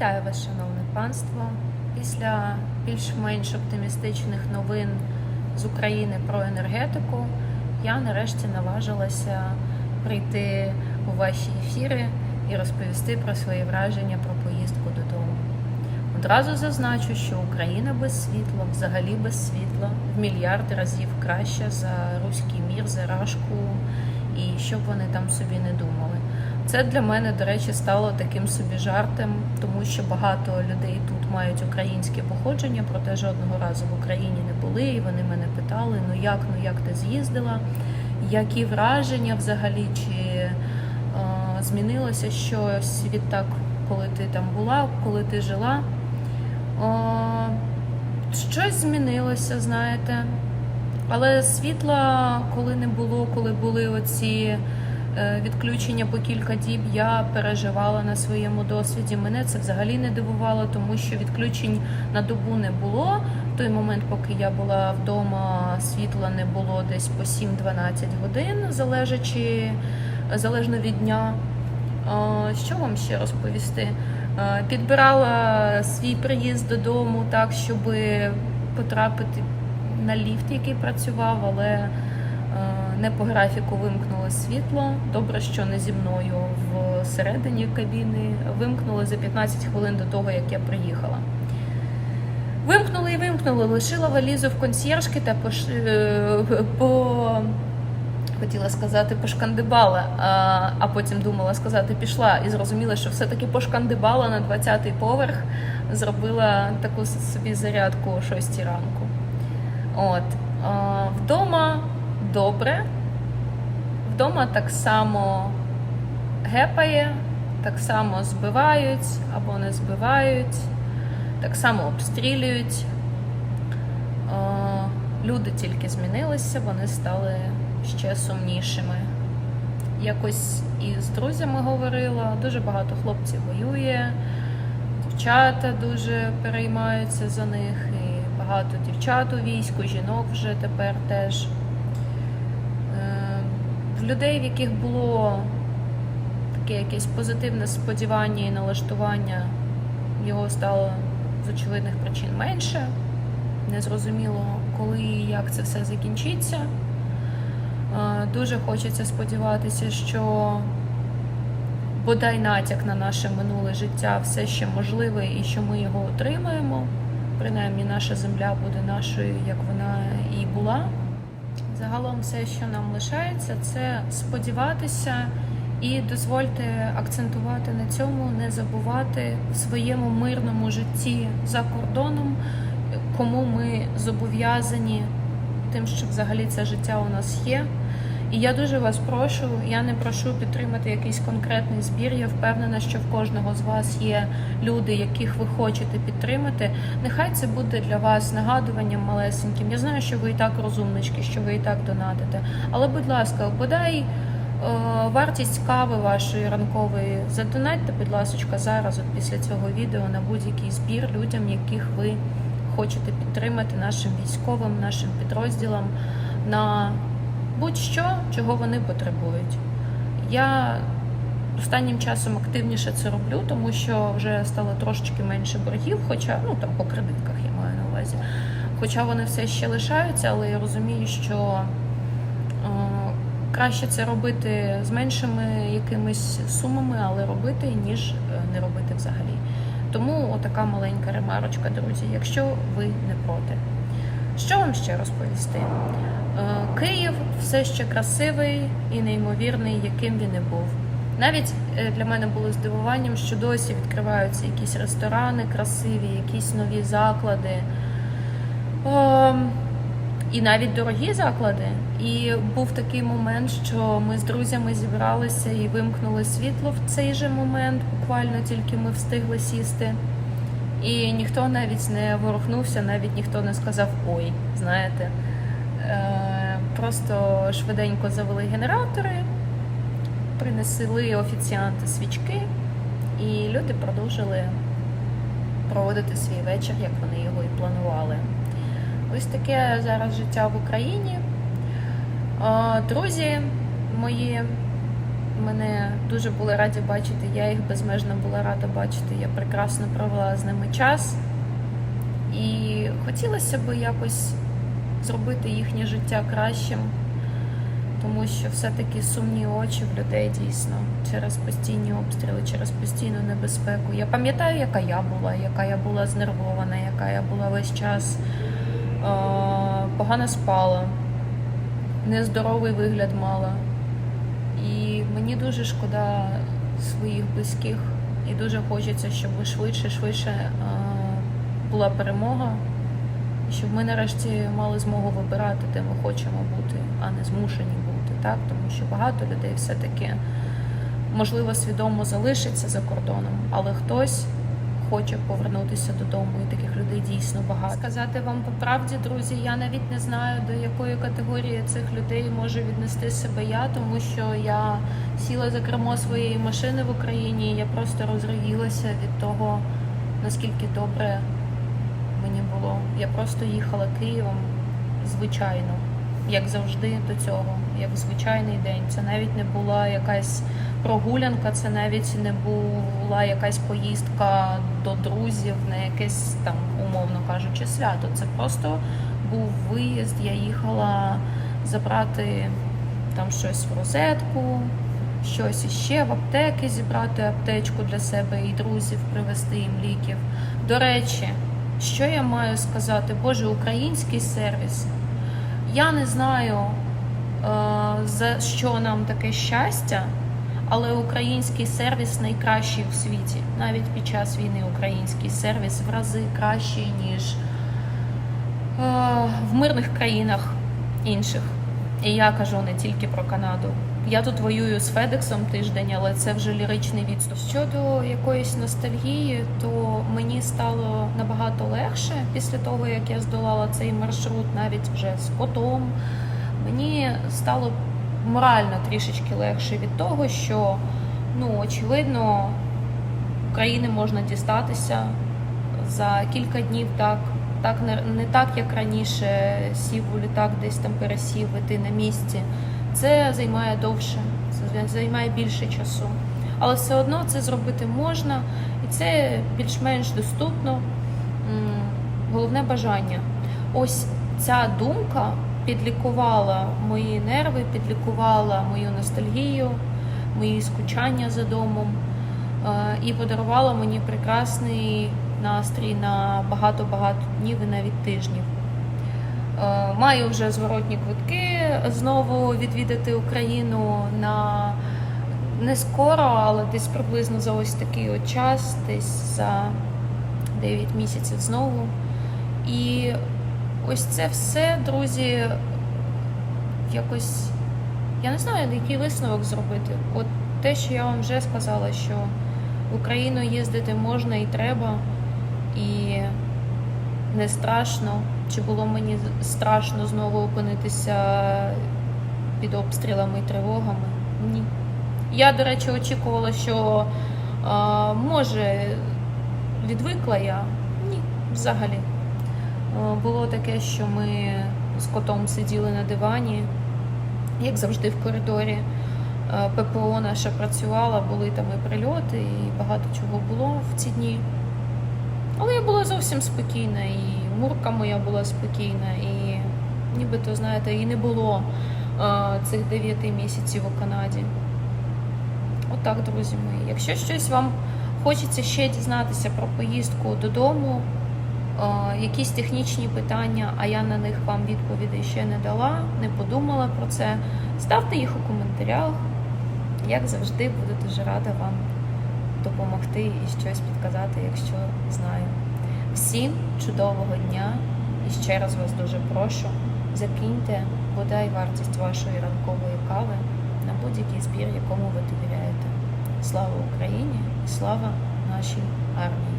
Вітаю вас, шановне панство. Після більш-менш оптимістичних новин з України про енергетику я нарешті наважилася прийти у ваші ефіри і розповісти про свої враження про поїздку додому. Одразу зазначу, що Україна без світла, взагалі без світла, в мільярд разів краще за руський мір, за рашку і що б вони там собі не думали. Це для мене, до речі, стало таким собі жартом, тому що багато людей тут мають українське походження, проте жодного разу в Україні не були. І вони мене питали: ну як, ну як ти з'їздила? Які враження взагалі? Чи е, змінилося щось відтак, коли ти там була, коли ти жила? Е, щось змінилося, знаєте. Але світла, коли не було, коли були оці відключення по кілька діб, я переживала на своєму досвіді. Мене це взагалі не дивувало, тому що відключень на добу не було. В той момент, поки я була вдома, світла не було десь по 7-12 годин, залежачи залежно від дня. Е, Що вам ще розповісти? Е, Підбирала свій приїзд додому так, щоб потрапити на ліфт, який працював, але е, не по графіку вимкнуло світло. Добре, що не зі мною всередині кабіни. Вимкнули за 15 хвилин до того, як я приїхала. Вимкнули і вимкнули, лишила валізу в консьєржки та пош... е, по хотіла сказати пошкандибала, а потім думала сказати пішла і зрозуміла, що все-таки пошкандибала на 20-й поверх, зробила таку собі зарядку о 6 ранку. От. Вдома добре. Вдома так само гепає, так само збивають або не збивають, так само обстрілюють. Люди тільки змінилися, вони стали ще сумнішими. Якось і з друзями говорила, дуже багато хлопців воює, дівчата дуже переймаються за них, і багато дівчат у війську, жінок вже тепер теж. В людей, в яких було таке якесь позитивне сподівання і налаштування, його стало з очевидних причин менше. Незрозуміло, коли і як це все закінчиться. Е, Дуже хочеться сподіватися, що бодай натяк на наше минуле життя все ще можливе і що ми його отримаємо. Принаймні, наша земля буде нашою, як вона і була. Загалом, все, що нам лишається, це сподіватися і дозвольте акцентувати на цьому, не забувати в своєму мирному житті за кордоном, кому ми зобов'язані тим, що взагалі це життя у нас є. І я дуже вас прошу, я не прошу підтримати якийсь конкретний збір. Я впевнена, що в кожного з вас є люди, яких ви хочете підтримати. Нехай це буде для вас нагадуванням малесеньким. Я знаю, що ви і так розумнички, що ви і так донатите. Але, будь ласка, бодай е, вартість кави вашої ранкової задонатьте, будь ласка, зараз, от після цього відео, на будь-який збір людям, яких ви хочете підтримати нашим військовим, нашим підрозділам на будь-що, чого вони потребують. Я останнім часом активніше це роблю, тому що вже стало трошечки менше боргів, хоча ну там по кредитках я маю на увазі. Хоча вони все ще лишаються, але я розумію, що е, краще це робити з меншими якимись сумами, але робити, ніж е, не робити взагалі. Тому отака маленька ремарочка, друзі, якщо ви не проти. Що вам ще розповісти? Е, Київ все ще красивий і неймовірний, яким він і був. Навіть е, для мене було здивуванням, що досі відкриваються якісь ресторани красиві, якісь нові заклади. Ем, І навіть дорогі заклади. І був такий момент, що ми з друзями зібралися і вимкнули світло в цей же момент. Буквально тільки ми встигли сісти. І ніхто навіть не ворухнувся, навіть ніхто не сказав ой, знаєте. Е, Просто швиденько завели генератори, принесли офіціанти свічки, і люди продовжили проводити свій вечір, як вони його і планували. Ось таке зараз життя в Україні. Друзі мої, мене дуже були раді бачити. Я їх безмежно була рада бачити. Я прекрасно провела з ними час. І хотілося б якось зробити їхнє життя кращим, тому що все-таки сумні очі в людей дійсно через постійні обстріли, через постійну небезпеку. Я пам'ятаю, яка я була, яка я була знервована, яка я була весь час е- погано спала, нездоровий вигляд мала. І мені дуже шкода своїх близьких, і дуже хочеться, щоб швидше, швидше е, була перемога, щоб ми нарешті мали змогу вибирати, де ми хочемо бути, а не змушені бути. Так? Тому що багато людей все-таки, можливо, свідомо залишиться за кордоном, але хтось хоче повернутися додому, і таких людей дійсно багато. Сказати вам по правді, друзі, я навіть не знаю, до якої категорії цих людей може віднести себе я, тому що я сіла за кермо своєї машини в Україні, і я просто розривілася від того, наскільки добре мені було. Я просто їхала Києвом звичайно, як завжди до цього, як звичайний день. Це навіть не була якась прогулянка, це навіть не була якась поїздка до друзів на якесь там, умовно кажучи, свято. Це просто був виїзд. Я їхала забрати там щось в розетку, щось іще в аптеки зібрати аптечку для себе і друзів, привезти їм ліків. До речі, що я маю сказати? Боже, український сервіс. Я не знаю, е, за що нам таке щастя, але український сервіс найкращий в світі. Навіть під час війни український сервіс в рази кращий, ніж е, в мирних країнах інших. І я кажу не тільки про Канаду. Я тут воюю з Федексом тиждень, але це вже ліричний відступ. Щодо якоїсь ностальгії, то мені стало набагато легше після того, як я здолала цей маршрут, навіть вже з котом. Мені стало морально трішечки легше від того, що ну очевидно України можна дістатися за кілька днів так. Так не, так, як раніше, сів у літак, десь там пересів, і ти на місці. Це займає довше, це займає більше часу. Але все одно це зробити можна, і це більш-менш доступно. Головне бажання. Ось ця думка підлікувала мої нерви, підлікувала мою ностальгію, мої скучання за домом е, і подарувала мені прекрасний настрій на багато-багато днів і навіть тижнів. Е, Маю вже зворотні квитки знову відвідати Україну на не скоро, але десь приблизно за ось такий от час, десь за 9 місяців знову. І ось це все, друзі, якось я не знаю, який висновок зробити. От те, що я вам вже сказала, що в Україну їздити можна і треба, і не страшно. Чи було мені страшно знову опинитися під обстрілами і тривогами? Ні. Я, до речі, очікувала, що а, може відвикла я. Ні, взагалі. А, було таке, що ми з котом сиділи на дивані, як завжди в коридорі. ППО наша працювала, були там і прильоти, і багато чого було в ці дні. Але я була зовсім спокійна, і Мурка моя була спокійна, і нібито, знаєте, і не було а, цих 9 місяців у Канаді. Отак, друзі мої. Якщо щось вам хочеться ще дізнатися про поїздку додому, а, якісь технічні питання, а я на них вам відповідей ще не дала, не подумала про це, ставте їх у коментарях. Як завжди, буду дуже рада вам допомогти і щось підказати, якщо знаю. Всім чудового дня і ще раз вас дуже прошу, закиньте бодай вартість вашої ранкової кави на будь-який збір, якому ви довіряєте. Слава Україні і слава нашій армії!